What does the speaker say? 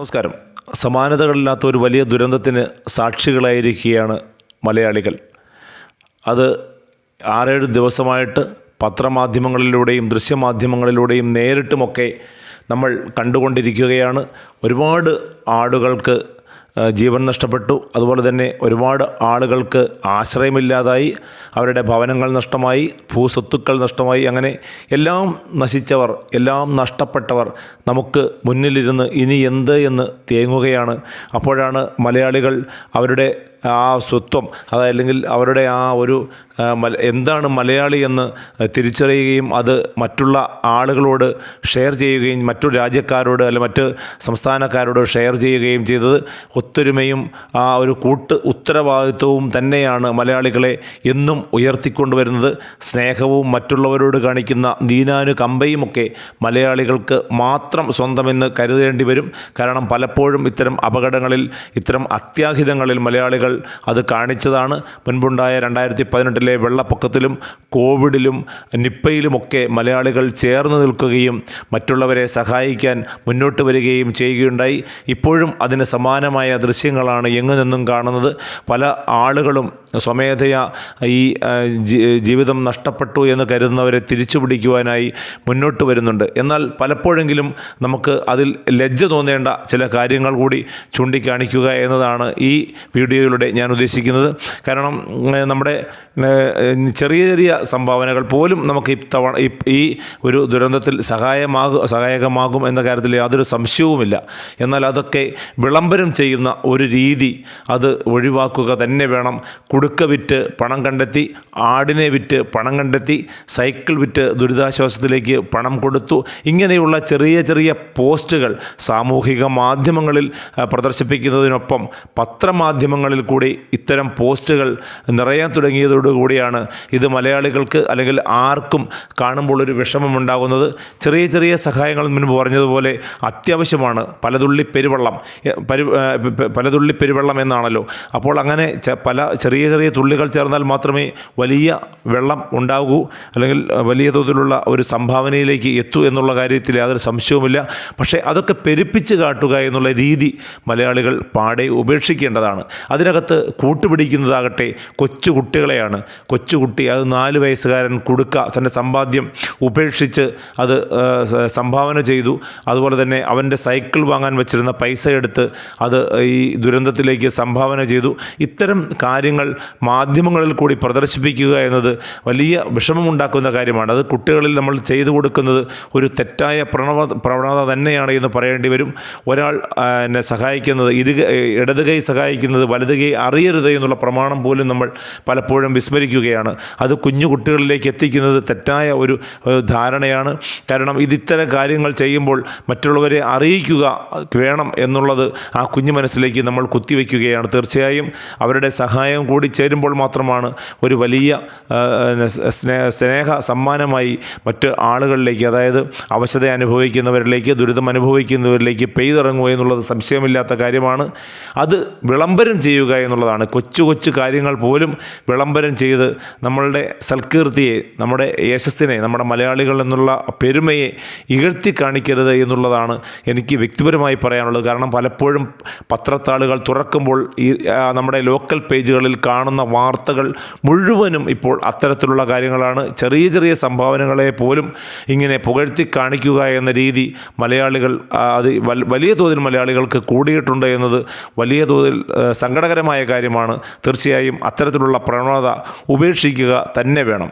നമസ്കാരം. സമാനതകളില്ലാത്ത ഒരു വലിയ ദുരന്തത്തിന് സാക്ഷികളായിരിക്കുകയാണ് മലയാളികൾ. അത് ആറേഴ് ദിവസമായിട്ട് പത്രമാധ്യമങ്ങളിലൂടെയും ദൃശ്യമാധ്യമങ്ങളിലൂടെയും നേരിട്ടുമൊക്കെ നമ്മൾ കണ്ടുകൊണ്ടിരിക്കുകയാണ്. ഒരുപാട് ആളുകൾക്ക് ജീവൻ നഷ്ടപ്പെട്ടു. അതുപോലെ തന്നെ ഒരുപാട് ആളുകൾക്ക് ആശ്രയമില്ലാതായി. അവരുടെ ഭവനങ്ങൾ നഷ്ടമായി ഭൂസ്വത്തുക്കൾ നഷ്ടമായി. അങ്ങനെ എല്ലാം നശിച്ചവർ എല്ലാം നഷ്ടപ്പെട്ടവർ നമുക്ക് മുന്നിലിരുന്ന് ഇനി എന്ത് എന്ന് തേങ്ങുകയാണ്. അപ്പോഴാണ് മലയാളികൾ അവരുടെ ആ സ്വത്വം അതല്ലെങ്കിൽ അവരുടെ ആ ഒരു എന്താണ് മലയാളി എന്ന് തിരിച്ചറിയുകയും അത് മറ്റുള്ള ആളുകളോട് ഷെയർ ചെയ്യുകയും മറ്റു രാജ്യക്കാരോട് അല്ലെ മറ്റ് സംസ്ഥാനക്കാരോട് ഷെയർ ചെയ്യുകയും ചെയ്തത് ഒത്തൊരുമയും ആ ഒരു കൂട്ട് ഉത്തരവാദിത്വവും തന്നെയാണ് മലയാളികളെ എന്നും ഉയർത്തിക്കൊണ്ടുവരുന്നത്. സ്നേഹവും മറ്റുള്ളവരോട് കാണിക്കുന്ന ദീനാനു കമ്പയുമൊക്കെ മലയാളികൾക്ക് മാത്രം സ്വന്തമെന്ന് കരുതേണ്ടി വരും കാരണം പലപ്പോഴും ഇത്തരം അപകടങ്ങളിൽ ഇത്തരം അത്യാഹിതങ്ങളിൽ മലയാളികൾ അത് കാണിച്ചതാണ്. മുൻപുണ്ടായ രണ്ടായിരത്തി പതിനെട്ടിലെ വെള്ളപ്പൊക്കത്തിലും കോവിഡിലും നിപ്പയിലുമൊക്കെ മലയാളികൾ ചേർന്ന് നിൽക്കുകയും മറ്റുള്ളവരെ സഹായിക്കാൻ മുന്നോട്ട് വരികയും ചെയ്യുകയുണ്ടായി. ഇപ്പോഴും അതിന് സമാനമായ ദൃശ്യങ്ങളാണ് എങ്ങു നിന്നും കാണുന്നത്. പല ആളുകളും സ്വമേധയാ ഈ ജീവിതം നഷ്ടപ്പെട്ടു എന്ന് കരുതുന്നവരെ തിരിച്ചു പിടിക്കുവാനായി മുന്നോട്ട് വരുന്നുണ്ട്. എന്നാൽ പലപ്പോഴെങ്കിലും നമുക്ക് അതിൽ ലജ്ജ തോന്നേണ്ട ചില കാര്യങ്ങൾ കൂടി ചൂണ്ടിക്കാണിക്കുക എന്നതാണ് ഈ വീഡിയോയിലൂടെ ഞാൻ ഉദ്ദേശിക്കുന്നത്. കാരണം നമ്മുടെ ചെറിയ ചെറിയ സംഭാവനകൾ പോലും നമുക്ക് ഇത്തവണ ഈ- ഒരു ദുരന്തത്തിൽ സഹായമാകും സഹായകമാകും എന്ന കാര്യത്തിൽ യാതൊരു സംശയവുമില്ല. എന്നാൽ അതൊക്കെ വിളംബരം ചെയ്യുന്ന ഒരു രീതി അത് ഒഴിവാക്കുക തന്നെ വേണം. കുടുക്ക വിറ്റ് പണം കണ്ടെത്തി ആടിനെ വിറ്റ് പണം കണ്ടെത്തി സൈക്കിൾ വിറ്റ് ദുരിതാശ്വാസത്തിലേക്ക് പണം കൊടുത്തു. ഇങ്ങനെയുള്ള ചെറിയ ചെറിയ പോസ്റ്റുകൾ സാമൂഹിക മാധ്യമങ്ങളിൽ പ്രദർശിപ്പിക്കുന്നതിനൊപ്പം പത്രമാധ്യമങ്ങളിൽ കൂടി ഇത്തരം പോസ്റ്റുകൾ നിറയാൻ തുടങ്ങിയതോടുകൂടിയാണ് ഇത് മലയാളികൾക്ക് അല്ലെങ്കിൽ ആർക്കും കാണുമ്പോൾ ഒരു വിഷമമുണ്ടാകുന്നത് ചെറിയ ചെറിയ സഹായങ്ങൾ മുൻപ് പറഞ്ഞതുപോലെ അത്യാവശ്യമാണ്. പലതുള്ളി പെരുവെള്ളം പരി പലതുള്ളി പെരുവെള്ളം എന്നാണല്ലോ. അപ്പോൾ അങ്ങനെ പല ചെറിയ ചെറിയ തുള്ളികൾ ചേർന്നാൽ മാത്രമേ വലിയ വെള്ളം ഉണ്ടാകൂ. അല്ലെങ്കിൽ വലിയ തോതിലുള്ള ഒരു സംഭാവനയിലേക്ക് എത്തൂ എന്നുള്ള കാര്യത്തിൽ യാതൊരു സംശയവുമില്ല. പക്ഷേ അതൊക്കെ പെരുപ്പിച്ച് കാട്ടുക എന്നുള്ള രീതി മലയാളികൾ പാടെ ഉപേക്ഷിക്കേണ്ടതാണ്. അതിനകത്ത് കൂട്ടുപിടിക്കുന്നതാകട്ടെ കൊച്ചു കുട്ടികളെയാണ് കൊച്ചുകുട്ടി അത് നാല് വയസ്സുകാരൻ കൊടുക്ക തന്റെ സമ്പാദ്യം ഉപേക്ഷിച്ച് അത് സംഭാവന ചെയ്തു. അതുപോലെ തന്നെ അവന്റെ സൈക്കിൾ വാങ്ങാൻ വെച്ചിരുന്ന പൈസ എടുത്ത് അത് ഈ ദുരന്തത്തിലേക്ക് സംഭാവന ചെയ്തു. ഇത്തരം കാര്യങ്ങൾ മാധ്യമങ്ങളിൽ കൂടി പ്രദർശിപ്പിക്കുക എന്നത് വലിയ വിഷമമുണ്ടാക്കുന്ന കാര്യമാണ്. അത് കുട്ടികളിൽ നമ്മൾ ചെയ്തു കൊടുക്കുന്നത് ഒരു തെറ്റായ പ്രണവ പ്രവണത തന്നെയാണ് എന്ന് പറയേണ്ടി വരും. ഒരാൾ എന്നെ സഹായിക്കുന്നത് ഇരുക ഇടതുകൈ സഹായിക്കുന്നത് വലത് കൈ അറിയരുത് എന്നുള്ള പ്രമാണം പോലും നമ്മൾ പലപ്പോഴും വിസ്മരിക്കുകയാണ്. അത് കുഞ്ഞു കുട്ടികളിലേക്ക് എത്തിക്കുന്നത് തെറ്റായ ഒരു ധാരണയാണ്. കാരണം ഇത് ഇത്തരം കാര്യങ്ങൾ ചെയ്യുമ്പോൾ മറ്റുള്ളവരെ അറിയിക്കുക വേണം എന്നുള്ളത് ആ കുഞ്ഞു മനസ്സിലേക്ക് നമ്മൾ കുത്തിവെക്കുകയാണ്. തീർച്ചയായും അവരുടെ സഹായം കൂടി ചേരുമ്പോൾ മാത്രമാണ് ഒരു വലിയ സ്നേഹ സ്നേഹ സമ്മാനമായി മറ്റ് ആളുകളിലേക്ക് അതായത് അവശത അനുഭവിക്കുന്നവരിലേക്ക് ദുരിതം അനുഭവിക്കുന്നവരിലേക്ക് പെയ്തിറങ്ങുക എന്നുള്ളത് സംശയമില്ലാത്ത കാര്യമാണ്. അത് വിളംബരം ചെയ്യുക എന്നുള്ളതാണ്. കൊച്ചു കൊച്ചു കാര്യങ്ങൾ പോലും വിളംബരം ചെയ്ത് നമ്മളുടെ സൽകീർത്തിയെ നമ്മുടെ യശസ്സിനെ നമ്മുടെ മലയാളികൾ എന്നുള്ള പെരുമയെ ഇകഴ്ത്തി കാണിക്കരുത് എന്നുള്ളതാണ് എനിക്ക് വ്യക്തിപരമായി പറയാനുള്ളത്. കാരണം പലപ്പോഴും പത്രത്താളുകൾ തുറക്കുമ്പോൾ ഈ നമ്മുടെ ലോക്കൽ പേജുകളിൽ കാണുന്ന വാർത്തകൾ മുഴുവനും ഇപ്പോൾ അത്തരത്തിലുള്ള കാര്യങ്ങളാണ്. ചെറിയ ചെറിയ സംഭാവനകളെ പോലും ഇങ്ങനെ പുകഴ്ത്തി കാണിക്കുക എന്ന രീതി മലയാളികൾ അത് വലിയ തോതിൽ മലയാളികൾക്ക് കൂടിയിട്ടുണ്ട് എന്നത് വലിയ തോതിൽ ആ, സങ്കടകരമായ കാര്യമാണ്. തീർച്ചയായും അത്തരത്തിലുള്ള പ്രവണത ഉപേക്ഷിക്കുക തന്നെ വേണം.